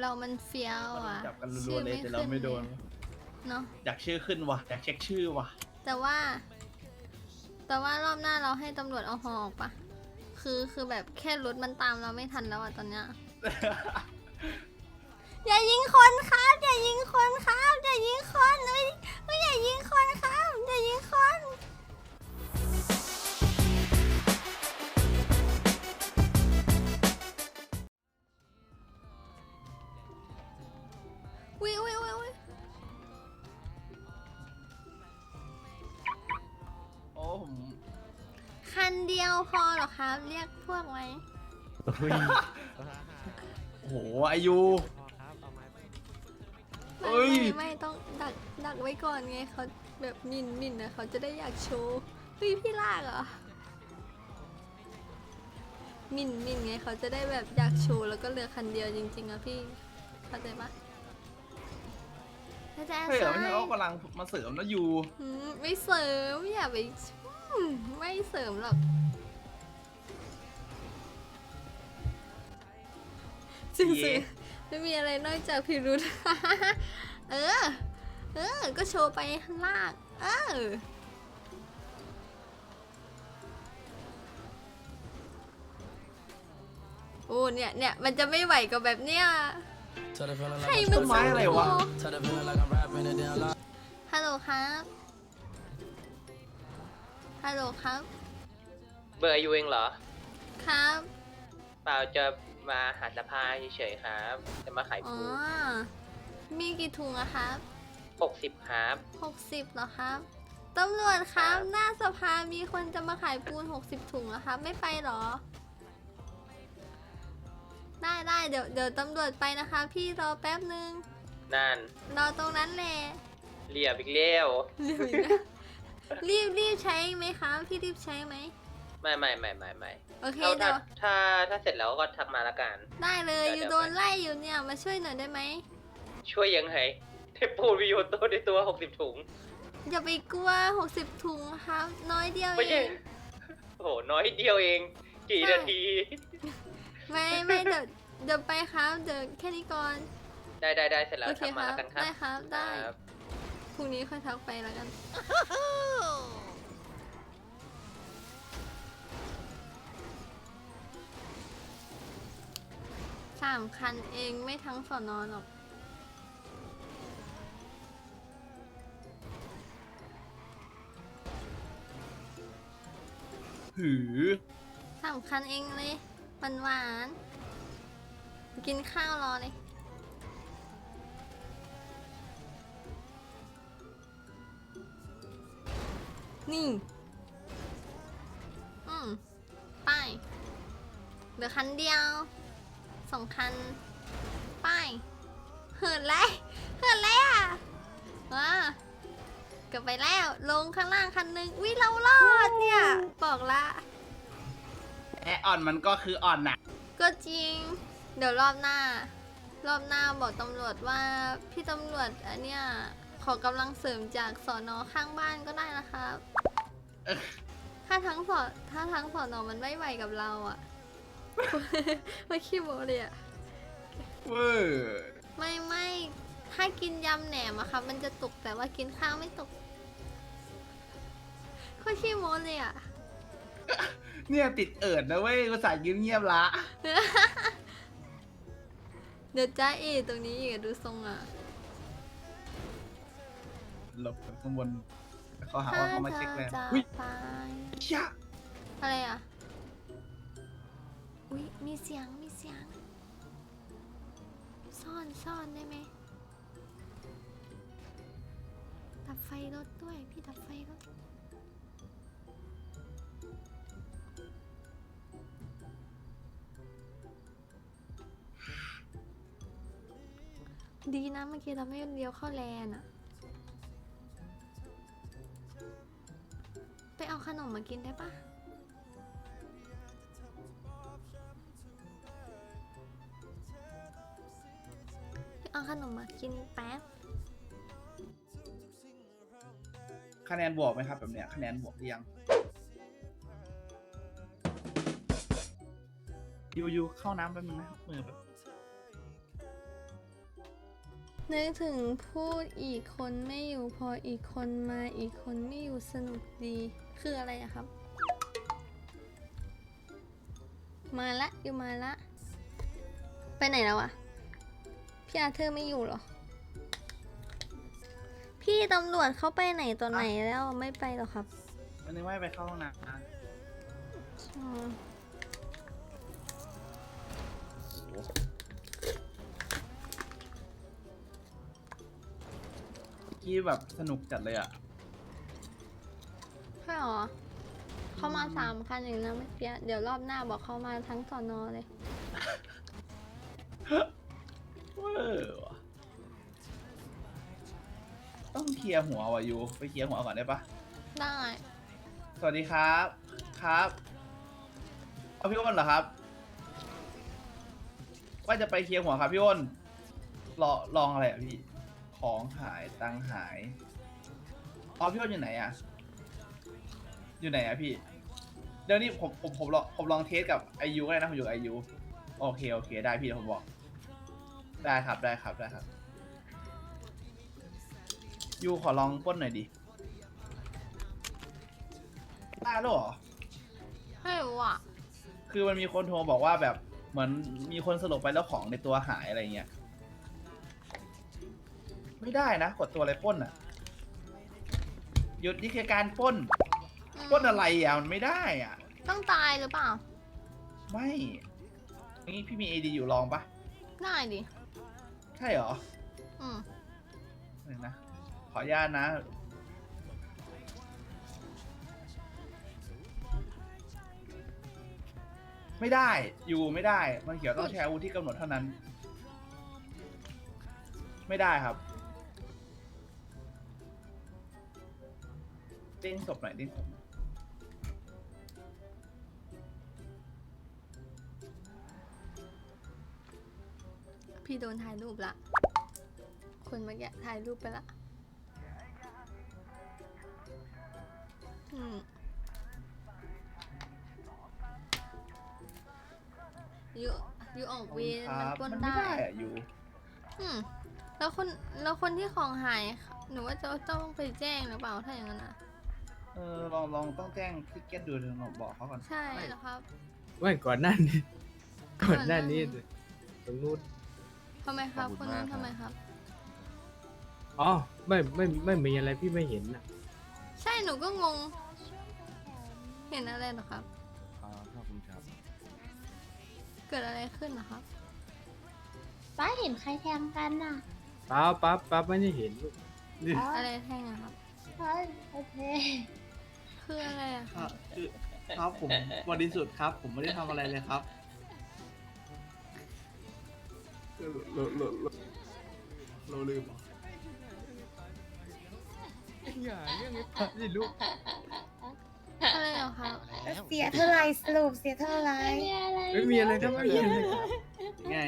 เรามันเฟี้ยวอะจับกันรัวๆเลยแต่เราไม่โดนเนาะอยากชื่อขึ้นว่ะอยากเช็คชื่อว่ะ แต่ว่า แต่ว่ารอบหน้าเราให้ตำรวจเอาหอออกปะคือคือแบบแค่รถมันตามเราไม่ทันแล้วอะตอนเนี้ยอย่ายิงคนครับอย่ายิงคนครับอย่ายิงคนเอ้ยเอ้ยอย่ายิงคนครับอย่ายิงคน ครับ เรียกพวกไหมโอ้โหอายุ เอ้ไม่ย ไม่ไม่ต้องดักดักไว้ก่อนไงเขาแบบมินมินนะเขาจะได้อยากโชว์เฮ้ยพี่ลากเหรอมินมินไงเขาจะได้แบบอยากโชว์แล้วก็เหลือคันเดียวจริงๆอะพี่เข้าใจปะเข้าใจเฮ้ยเหรอไม่ใช่ใช่เขากำลังมาเสริมนะอยู่อืมไม่เสริมอย่าไปอืมไม่เสริมหรอก จริงเย้ๆไม่มีอะไรนอกจากพิรุธ เออ เออ ก็โชว์ไปข้างล่าง เออ โอ้เนี่ยเนี่ยมันจะไม่ไหวกับแบบเนี้ย ใครมันต้นไม้อะไรวะ ฮัลโหลครับ ฮัลโหลครับ เบอร์อายุเองเหรอ ครับ เปล่าจะมาหาสภาเฉยๆครับ จะมาขายอ๋อ ปูมีกี่ถุงอะครับ หกสิบครับ หกสิบเหรอครับ ตำรวจครับหน้าสภามีคนจะมาขายปูนหกสิบถุงอะครับ ไม่ไปเหรอ ได้ได้เดี๋ยวเดี๋ยวตำรวจไปนะคะ พี่รอแป๊บนึง นั่นรอตรงนั้นแหละเรียบอีกแล้ว รีบอีกนะรีบรีบใช้ไหมคะพี่รีบใช้ไหม ไม่ไม่ไม่ไม่ไม่ โอเคเอาเดี๋ถ้ายวถ้าถ้าเสร็จแล้วก็ทักมาละกัน ได้เลยเดี๋อยว ยู่เดี๋ยวโดนไล่อยู่เนี่ยมาช่วยหน่อยได้ไหมช่วยยังไงเทปูนวิโยโตในตัวหกสิบถุง อย่าไปกลัวหกสิบถุงครับ น้อยเดียวไม่เอใช่ง โอ้โห น้อยเดียวเอง กี่ใช่ นาที ไม่ไม่เดี๋ยวเดี๋ยวไปครับเดี๋ยวแค่นี้ก่อนได้ได้ได้เสร็จแล้วโอเคทักคมารับละกันครับได้ครับได้ครับพรุ่งนี้ค่อยทักไปแล้วกันสามคันเองไม่ทั้งสอนอนหรอก หือ สามคันเองเลยหวานหวานๆกินข้าวรอเลย นี่ อืม ไป้ายเหลือคันเดียว สองคันไป้ายเหินเลยเหินเลยอะว้าเกือบไปแล้ว ลงข้างล่างคันหนึ่งวิเรารอดเนี่ย บอกละ แออ่อนมันก็คืออ่อนน่ะ ก็จริง เดี๋ยวรอบหน้า รอบหน้าบอกตำรวจว่าพี่ตำรวจอันเนี้ยขอกำลังเสริมจากสอนอข้างบ้านก็ได้นะครับเอ้ยถ้าทั้งสอถ้าทั้งสอนอมันไม่ไหวกับเราอะ ไม่ขี้โมเลยอะเวอร์ไม่ไม่ถ้ากินยำแหนมอะครับมันจะตกแต่ว่ากินข้าวไม่ตกโคตรขี้โมเลยอะเนี่ยติดเอิดนะเว้ยภาษาห์ยืนเงียบๆละ เดี๋ยวจ้าเอตรงนี้อีกอะดูทรงอะหลบจากข้างบนเขาหาว่าเขามาเช็คแรงถ้าอุ้ยจะไปเชี่ยอะไรอะ อุ๊ยมีเสียงมีเสียง ซ่อนซ่อนได้ไหมดับไฟรถด้วย พี่ดับไฟรถดีนะเมื่อกี้เราไม่เลี้ยวเข้าแลนอะไปเอาขนมมากินได้ปะ นนบวกไหมครับแบบเนี้ยคะแนนบวกหรือยังยูยูเข้าน้ำแป๊บนึงนะมือแบบนึกถึงพูดอีกคนไม่อยู่พออีกคนมาอีกคนไม่อยู่สนุกดีคืออะไรอะครับ มาละอยู่มาละ ไปไหนแล้วอะพี่อาเธอร์ไม่อยู่เหรอ พี่ตำรวจเขาไปไหนตอนไหนแล้วไม่ไปหรอครับวันนี้ว่าไปเข้าห้องน้ำนะอ๋อเมื่อกี้แบบสนุกจัดเลยอะ ใช่หรอเขามาสามคันอย่างนั้นเมื่อกี้เดี๋ยวรอบหน้าบอกเขามาทั้งสอนอเลย เวอร์ว่ะ ต้องเคลียร์หัวว่ะยูไปเคลียร์หัวก่อนได้ปะได้สวัสดีครับ ครับ เอาพี่อ้นเหรอครับ ว่าจะไปเคลียร์หัวครับพี่อ้นรอลองอะไรอะพี่ ของหายตังค์หายอ๋อพี่อ้นอยู่ไหนอะ อยู่ไหนอะพี่ เดี๋ยวนี้ผมผมผมลองผมลองเทสกับไอยูก็ได้นะผมอยู่กับไอยูโอเคโอเค ได้พี่เดี๋ยวผมบอก ได้ครับได้ครับได้ครับ ยูขอลองปล้นหน่อยดิได้แล้วเหรอ ไม่รู้อะ คือมันมีคนโทรบอกว่าแบบเหมือนมีคนสลบไปแล้วของในตัวหายอะไรเงี้ย ไม่ได้นะ กดตัวอะไรปล้นอะ หยุดนี่คือการปล้นอืมปล้นอะไรอะมันไม่ได้อะ ต้องตายหรือเปล่า ไม่นี่พี่มีเอดีอยู่ลองปะได้ดิ ใช่เหรออืม เดี๋ยวนะ ขออนุญาตนะ ไม่ได้ อยู่ไม่ได้ มันเขียวต้องใช้อาวุธที่กำหนดเท่านั้น ไม่ได้ครับเด้งศพหน่อยเด้งศพหน่อยพี่โดนถ่ายรูปละ คนเมื่อกี้ถ่ายรูปไปละ ยูยูออกเวรคมันรับปล้นมันไม่ได้ได้ อะอยู่อืมแล้วคนแล้วคนที่ของหายหนูว่าจะต้องไปแจ้งหรือเปล่าถ้าอย่างนั้นอะ เออลองลองต้องแจ้งทิกเก็ตดูถึงบอกเขาก่อนใช่เหรอครับ ไม่ก่อนหน้านี้ ก่อนหน้านี้ก่อนหน้านี้ ตรงนู้นทำไมครับ ขอบคคุนณนู้นมากครับ ทำไมครับ อ๋อไม่ไม่ไม่มีอะไรพี่ไม่เห็นนะ ใช่หนูก็งง เห็นอะไรเหรอครับ อ่าขอบคุณครับเกิดอะไรขึ้นเหรอครับ ป้าเห็นใครแทงกันน่ะป๊าป๊าป๊าไม่ได้เห็นลูกอ๋ออะไรแท่งอะครับใช่โอเคคืออะไรอะครับคือครับผมบริสุทธิ์ครับ ผมไม่ได้ทำอะไรเลยครับ เราเราเราเราลืมอ ย่าเรื่องนี้ป๊าดิลูกอะไรเหรอครับ เสียเท่าไรสรุปเสียเท่าไรไม่มีอะไรไม่มีอะไรครับไม่มีอะไรครับไง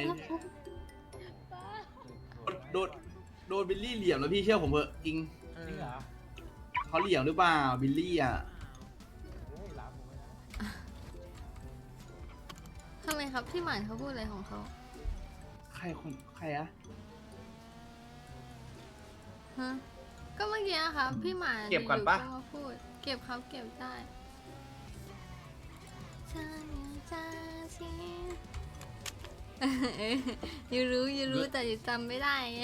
โดนโดนบิลลี่เหลี่ยมแล้วพี่เชื่อผมเถอะจริงจริงเหรอเขาเหลี่ยมหรือเปล่าบิลลี่อะทำไมครับพี่หมานเขาพูดอะไรของเขาใครคนใครอะฮะ ก็เมื่อกี้อะครับพี่หมานเก็บก่อนปะ ยู่ๆมาพูด เก็บครับเก็บได้จ้าจ้าสิยูรู้ยูรู้แต่ยูจำไม่ได้ไง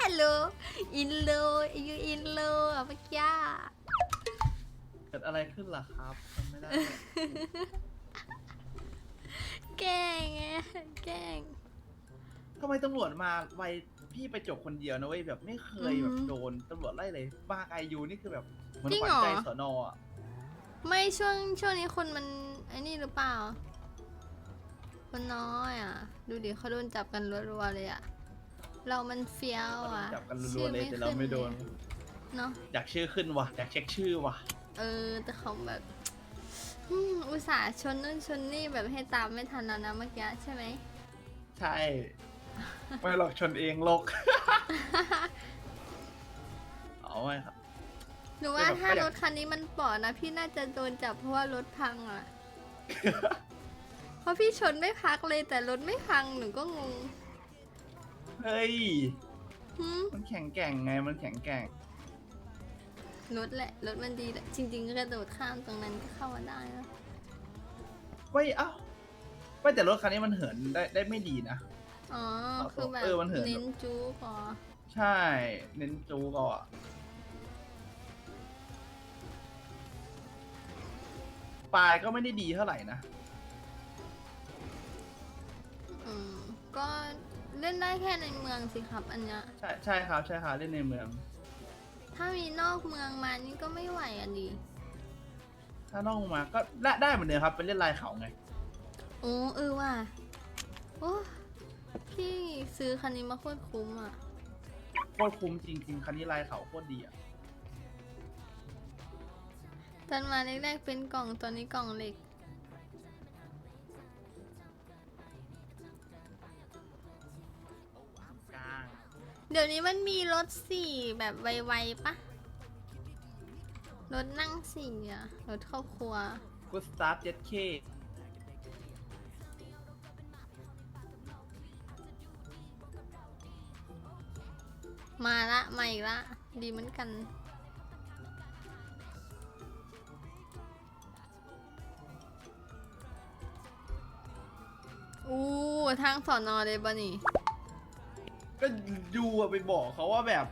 ฮัลโหลอินโลยูอินโลอะเมื่อกี้อะเกิดอะไรขึ้นล่ะครับจำไม่ได้ แกล้งไงแกล้ง ทำไมตำรวจมาไวพี่ไปจบคนเดียวนะเว้ยแบบไม่เคยแบบอืมโดนตำรวจไล่เลยบ้าไกยูนี่คือแบบเหมือนจริงขวัเหรญอใจสอนออะไม่ช่วงช่วงนี้คนมันไอ้นี่หรือเปล่า คนน้อยอะ ดูดิเขาโดนจับกันรัวๆเลยอะ เรามันเฟี้ยวอะจับกันรัวๆเลยแต่เราไม่โดนเนาะอยากชื่อขึ้นว่ะอยากเช็คชื่อว่ะเออ แต่เขาแบบอืมอุตส่าห์ชนนู่นชนนี่แบบให้ตามไม่ทันแล้วนะเมื่อกี้ใช่ไหม ใช่ ไม่หรอกชนเองโลก เอาไว้ครับ หนูว่าแต่แบบถ้าก็อยากรถคันนี้มันปอดนะ พี่น่าจะโดนจับเพราะว่ารถพังอะ เพราะพี่ชนไม่พักเลยแต่รถไม่พังหนูก็งงเฮ้ยหืมมันแข็งแกร่งไง มันแข็งแกร่ง รถแหละรถมันดีแหละจริงๆก็กระโดดข้ามตรงนั้นก็เข้ามาได้แล้วไม่เอ้าไม่แต่รถคันนี้มันเหินได้ได้ไม่ดีนะ อ๋อเอาคือแบบเออมันเหิน เน้นจู๊ก่อใช่ เน้นจูก็อะปลายก็ไม่ได้ดีเท่าไหร่นะ อืมก็เล่นได้แค่ในเมืองสิครับอันเนี้ย ใช่ใช่ครับใช่ครับเล่นในเมือง ถ้ามีนอกเมืองมานี่ก็ไม่ไหวอะดิถ้านอกมาก็ได้ได้เหมือนเดิมครับ เป็นเล่นลายเขาไง โอ้เออว่ะโอ้ พี่ซื้อคันนี้มาโคตรคุ้มอะ โคตรคุ้มจริงๆคันนี้ลายเขาโคตรดีอะ ตอนมาแรกๆเป็นกล่องตอนนี้กล่องเหล็ก กลาง เดี๋ยวนี้มันมีรถสี่แบบไวๆปะรถนั่งสี่อะรถครอบครัว กูสตาร์ทเจ็ดเค มาละ มาอีกละ ดีเหมือนกัน อู้ทางสอนอเลยปะนี่ ก็ยูอะไปบอกเขาว่าแบบ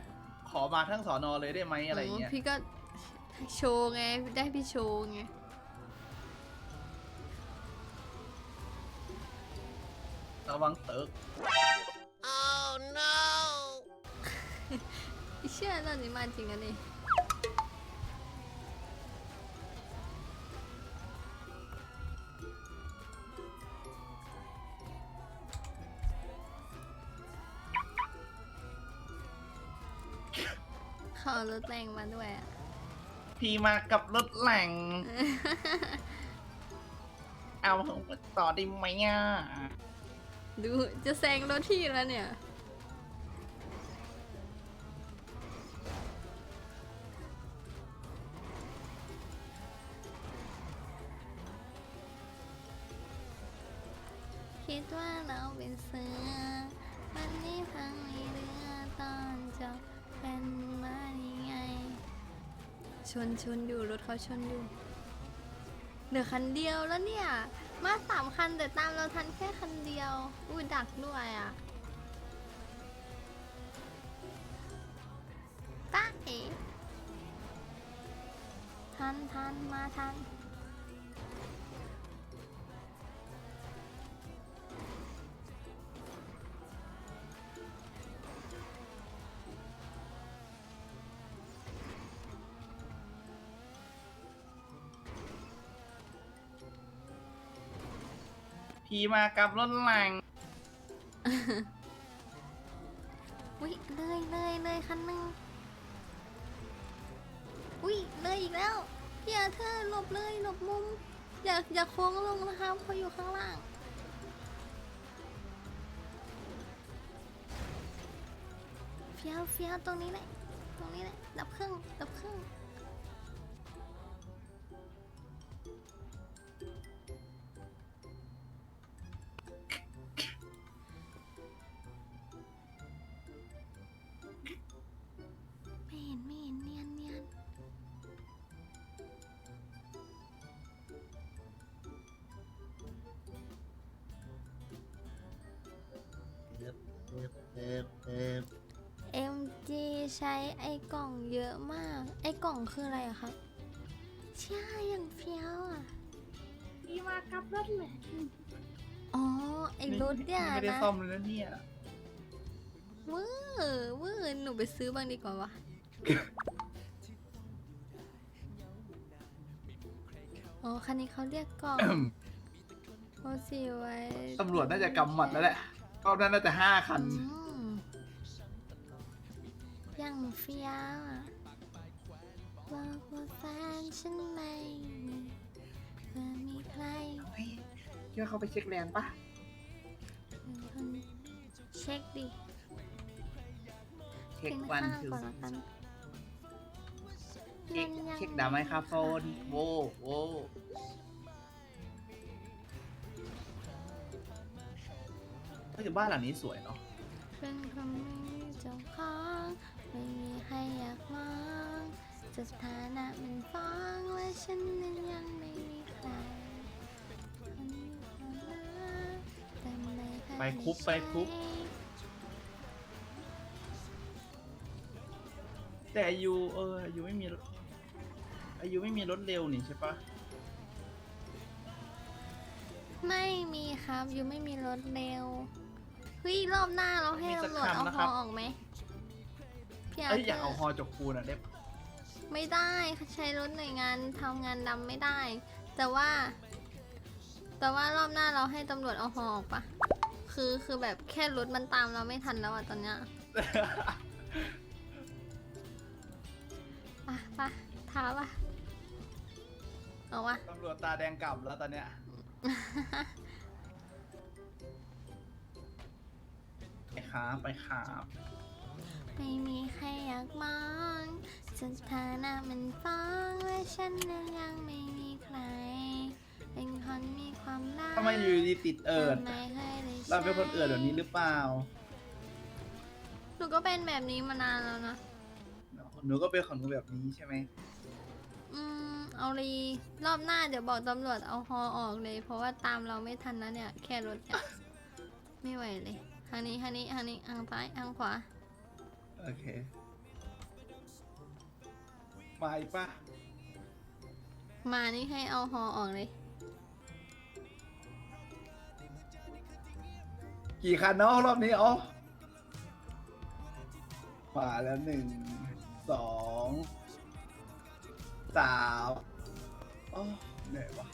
ขอมาทั้งสอนอเลยได้ไหมอะไรอย่างเงี้ย พี่ก็โชว์ไง ได้พี่โชว์ไงระวังเติร์ก ชื่อตอนนี้มาจริงอะนี่เขาเอารถแรงมาด้วยอะ พี่มากับรถแหล่ง เอาต่อได้ไหมอะ ดูจะแซงรถพี่แล้วเนี่ย คิดว่าเราเป็นเสือ วันนี้พังมีเรือตอนจบเป็นมายังไง ชนชนอยู่รถเขาชนอยู่เหลือคันเดียวแล้วเนี่ย มาสามคันแต่ตามเราทันแค่คันเดียว อุ้ยดักด้วยอะตาเอ๋ทันทันมาทัน พีมากับรถหล่งอุ้ยเลยเลยเลยคันหนึ่งอุ้ยเลยอีกแล้วอย่าเธอหลบเลยหลบมุม อย่าอย่าโค้งลงนะครับเขาอยู่ข้างล่าง เฟี้ยวเฟี้ยวตรงนี้แหละ ตรงนี้แหละ ดับเครื่อง ดับเครื่อง MG ใช้ไอ้กล่องเยอะมาก ไอ้กล่องคืออะไรอะครับใช่อย่างเฟี้ยวอะพี่มากับรถแหละอ๋อ ไอ้รถเนี่ยไม่ได้นะซ่อมเลยนะเนี่ยเวอร์เวอร์หนูไปซื้อบ้างดีกว่าวะอ๋อ คันนี้เขาเรียกกล่องโอซีไว้ตำรวจน่าจะกำหมัดแล้วแหละก็น่าจะห้าคัน อืม อย่างเฟี้ยวอะบอกว่าแฟนฉันไม่มีเพื่อมีใครเชื่อเขาไปเช็คแรงปะเป็นคนเช็คดิเช็คกินวันข้าวคือก่อนละกันเช็คมันยังเช็คดาวไมโครโฟนโวโวเฮ้ยแต่บ้านหลังนี้สวยเนาะ เป็นคนไม่มีใจจ้าของ ไม่มีใครอยากมองสถานะมันฟ้องว่าฉันนั้นยังไม่มีใครคนนี้คนนั้นแต่ไม่เคยไปคุบไปคุบใช่แต่อายุเอออายุไม่มีอายุไม่มีรถเร็วนี่ใช่ปะไม่มีครับยูไม่มีรถเร็วเฮ้ยรอบหน้าเราให้ตำรวจเอาฮอออกไหม พี่อาเอ้ยร์อยากเอาเธฮออจกปูนอะได้ปะไม่ได้เขาใช้รถหน่วยงานทำงานดำไม่ได้ แต่ว่า แต่ว่ารอบหน้าเราให้ตำรวจเอาฮอออกปะคือคือแบบแค่รถมันตามเราไม่ทันแล้วอะตอนเนี้ยไปไปท้าปะเอาวะ ตำรวจตาแดงกล่ำแล้วตอนเนี้ยไปครับไปครับ ไม่มีใครอยากมองสถานะมันฟ้องว่าฉันนั้นยังไม่มีใคร เป็นคนมีความรักทำไมอยู่ดีติดเอิด ทำไมเคยได้เราเป็นคนเอิดแบบนี้หรือเปล่า หนูก็เป็นแบบนี้มานานแล้วนะ หนูก็เป็นของหนูแบบนี้ใช่ไหมอืมเอาเลยรอบหน้าเดี๋ยวบอกตำรวจเอาฮอออกเลย เพราะว่าตามเราไม่ทันนะเนี่ย แค่รถเนี่ยไม่ไหวเลยทางนี้ทางนี้ทางนี้ทางซ้ายทางขวา โอเค มาอีกปะมานี่ให้เอาฮอออกเลย กี่คันเนาะรอบนี้อ๋อมาแล้วหนึ่ง สอง สามอ๋อเหนื่อยวะ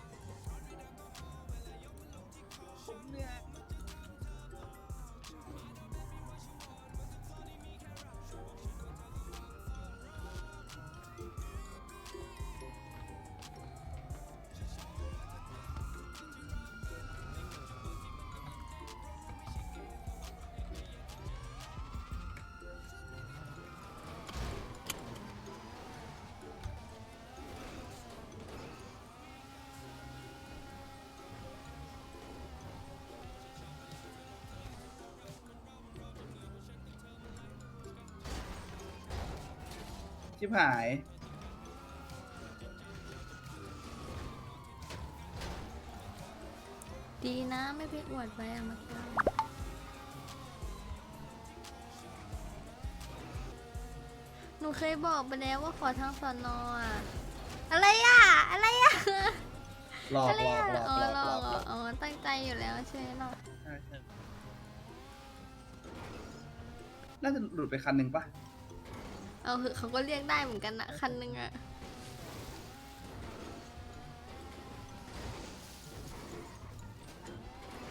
ชิบหาย ดีนะไม่ไปอวดไว้อะเมื่อกี้หนูเคยบอกไปแล้วว่าขอทางสอนอะอะไรอะอะไรอะหลอกอะไรหลอกอะหลอกอ๋อหลอกหลหลออกกหลอกอ๋อตั้งใจอยู่แล้วใช่ไหมหรอใช่ใช่น่าจะหลุดไปคันหนึ่งปะ เอาเหอะเขาก็เรียกได้เหมือนกันนะคันหนึงอะ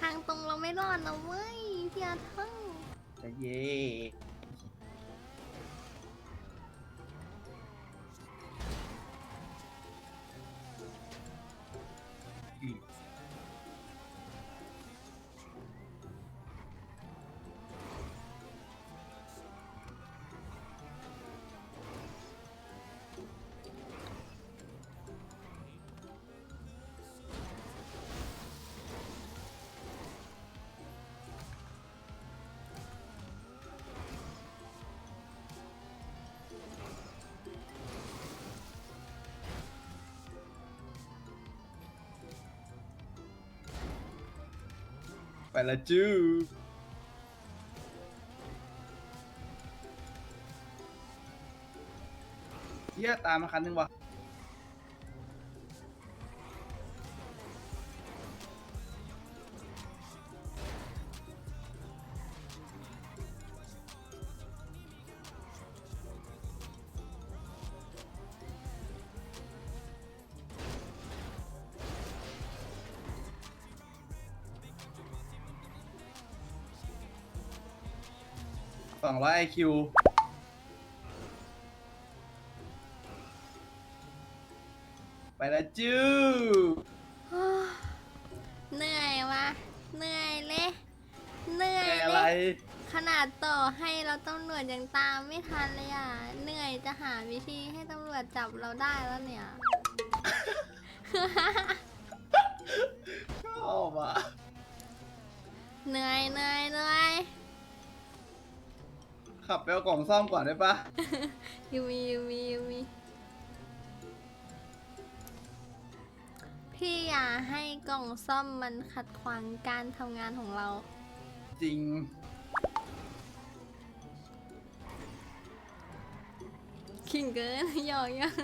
ทางตรงเราไม่รอดนะเว้ยพี่อาเท่งเย่อืม ละจู้เฮียตามมาคันหนึ่งวะ สองร้อยไอคิวไปละจู้เหนื่อยวะเหนื่อยเลยเหนื่อยแต่เลอะไร ยขนาดต่อให้เราตำรวจยังตามไม่ทันเลยอะ เหนื่อยจะหาวิธีให้ตำรวจจับเราได้แล้วเนี่ย ชอบอะเหนื่อยเหนื่อยเหนื่อย ขขับไปเอากล่องซ่อมก่อนได้ปะยูมียูมียูมีพี่อย่าให้กล่องซ่อมมันขัดขวางการทำงานของเรา จริง ขิงเกินหยอกหยอก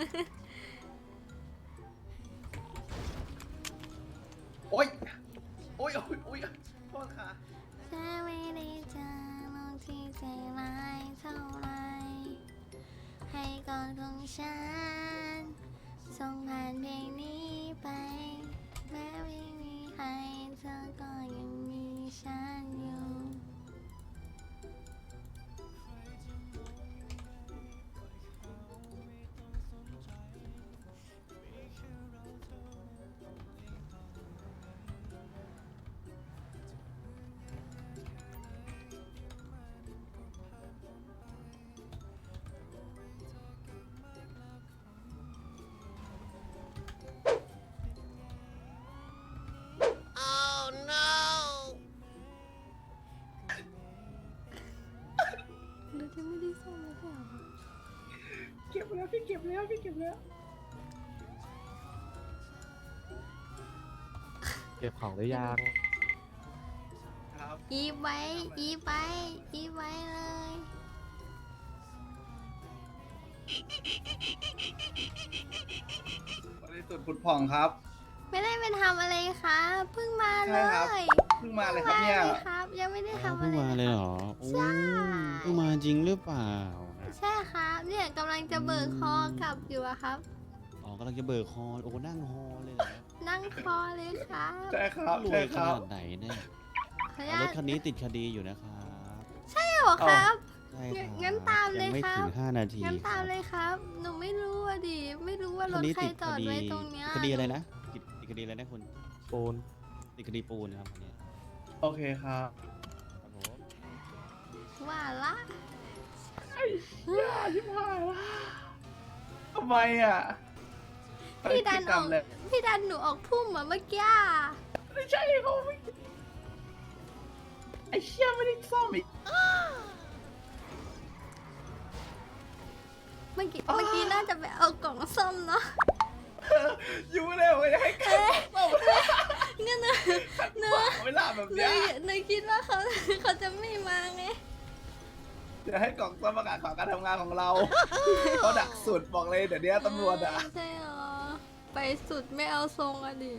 โอ๊ยโอ๊ยโอ๊ยโอ๊ย ร้ายเท่าไร ให้กอดของฉัน ส่งผ่านเพลงนี้ไป แม้ไม่มีใครเธอก็ยังมีฉัน เก็บแล้วพี่เก็บแล้วเก็บของหรือยังครับอีฟไว้อีฟไว้อีฟไว้เลย บริสุทธิ์ผุดผ่องครับ ไม่ได้ไปทำอะไรครับเพิ่งมาเลใช่ครับ ยเพิ่งมาเลยครับเนี่ยพิ่งมาลครับ ยังไม่ได้ทำเพิ่อะงไรมาเลยเหรอโอ้ใช่เพิ่งมาจริงหรือเปล่า ใช่ครับเนี่ยกำลังจะเบิกคอกลับอยู่อะครับ อ๋อกำลังจะเบิกฮอโอ้นั่งฮอเลยเหรอนั่งคอเลยครับใช่ครับรวใช่ยคขรับ นาดไหนเนี่ยขออนุญารตถคันนี้ติดคดีอยู่นะครับใช่เหรอครับ ใช่ครับงั้นตามเลยงไม่ครับถึงห้านาทีงั้นตามครับเลยครับ หนูไม่รู้อะดิ ไม่รู้ว่ารคัถนนี้ใครติดจอคดดีไว้ตรงเนี้ยคดีอะไรนะติดติดคดีอะไรนะคุณปูนติดคดีปูนนะครับอันนี้โอเคครับ ครับผมว่าละ อย่าชิบหายละทำไมอะพี่ดันออกเลยพี่ดันหนูออกพุ่มอะเมื่อกี้อะไม่ใช่เขาไม่ไอ้เชี่ยไม่ได้ซ่อมอีก เมื่อกี้เมื่อกี้น่าจะไปเอากล่องซ่อมเนาะอยู่เลยไม่ให้ใครซ่อมงั้นหนูหนูเวลาแบบหนูเนี้ยหนูคิดว่าเขาเขาจะไม่มาไง เดี๋ยวให้กล่องซ่อมประกาศของการทำงานของเราเขาดักสุดบอกเลยเดี๋ยวนี้ตำรวจอะใช่เหรอไปสุดไม่เอาทรงอะดิ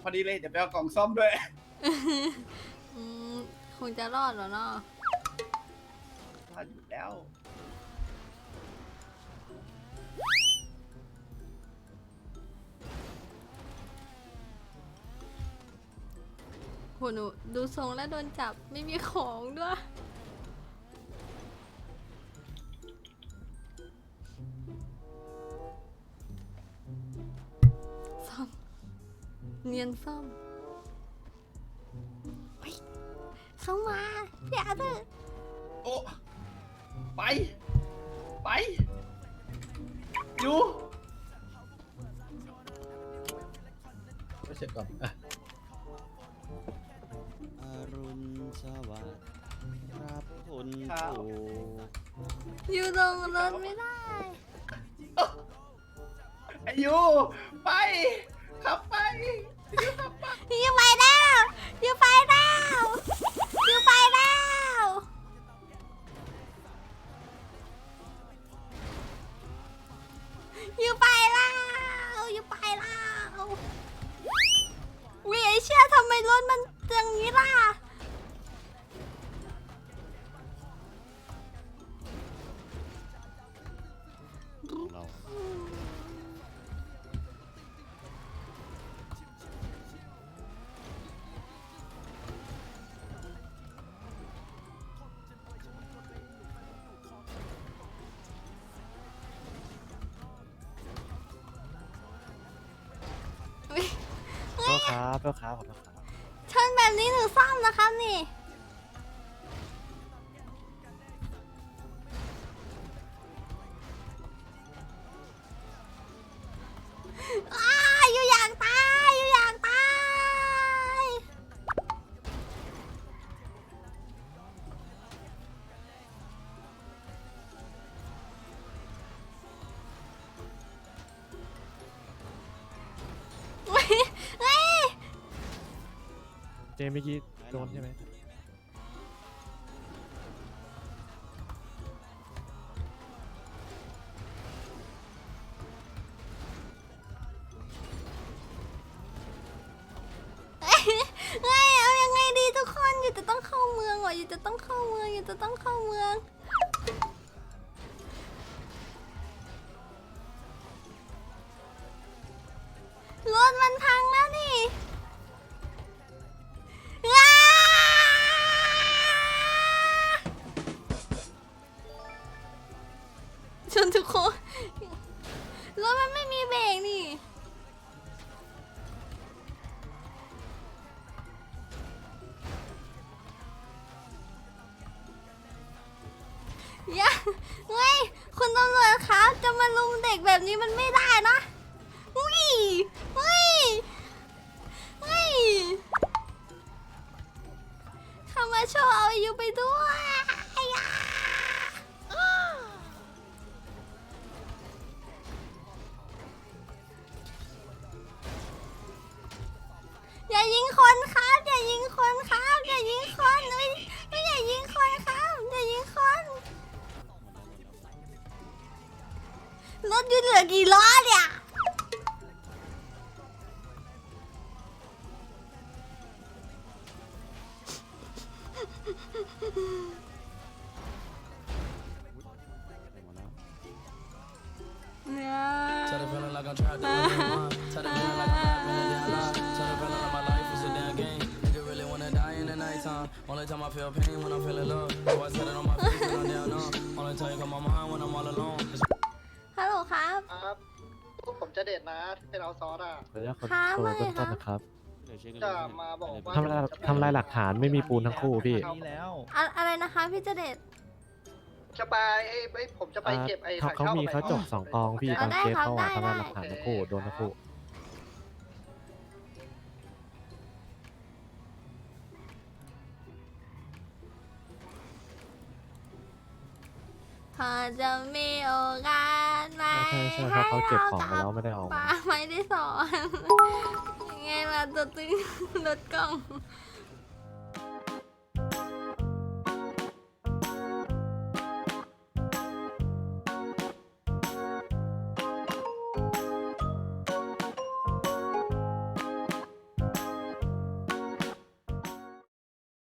พอดีเลยเดี๋ยวไปเอากล่องซ่อมด้วยอืมคงจะรอดเหรอเนาะพาอยู่แล้ว หหนูดูทรงแล้วโดนจับไม่มีของด้วย ซ่อม เนียนซ่อมเฮ้ยเข้ามาอย่าเถอะโอ้ไป ไป อยู่ไม่เสร็จก่อนอะ สวัสดิ์ครับคุณครับปู่อยู่ลงรถไม่ได้ไอายุไปขับไปอยู่ขับไปอยู่ไปแล้วอยู่ไปแล้วอยู่ไปแล้วอยู่ไปแล้วอยู่ไปแล้ววิไอเชี่ยทำไมรถมันอย่างนี้ ครับเพื่อครับขอโทษครับชนแบบนี้หนูซ่อมนะครับนี่ เมื่อกี้โดนใช่ไหมเฮ้ยเฮ้ยเอายังไงดีทุกคนอยู่จะต้องเข้าเมืองว่ะอยู่จะต้องเข้าเมืองอยู่จะต้องเข้าเมือง มาลุมเด็กแบบนี้มันไม่ได้นะอุ้ยอุ้ยอุ้ยทำมาโชว์เอาอยู่ไปด้วย ผมจะเด็ดนะเป็นเอาซอสอะ ขออนุญาตขอครับตัวว่าไงเบื้องต้นครับนะครับ จะมาบอกว่าทำลายทำลายหลักฐานไม่มีปูนทั้งคู่พี่ นี่แล้ว อะอะไรนะคะ พี่เจเดชจะไปไอ้ไอ้ผมจะไปอ่าเก็บไอ้เขาถังเขาเช่ามีกับเขาไอ้จบสองกองพี่เอาตอนได้เคสครับเขาอะได้ทำลายได้หลักฐานทั้งคู่โดนทั้งคู่ อจะมีโอกาสไหมใช่ใช่เพราะเขาเก็บของไปแล้วไม่ได้เอาป้าไม่ได้สอนยังไงล่ะตัวตึงรถกล่อง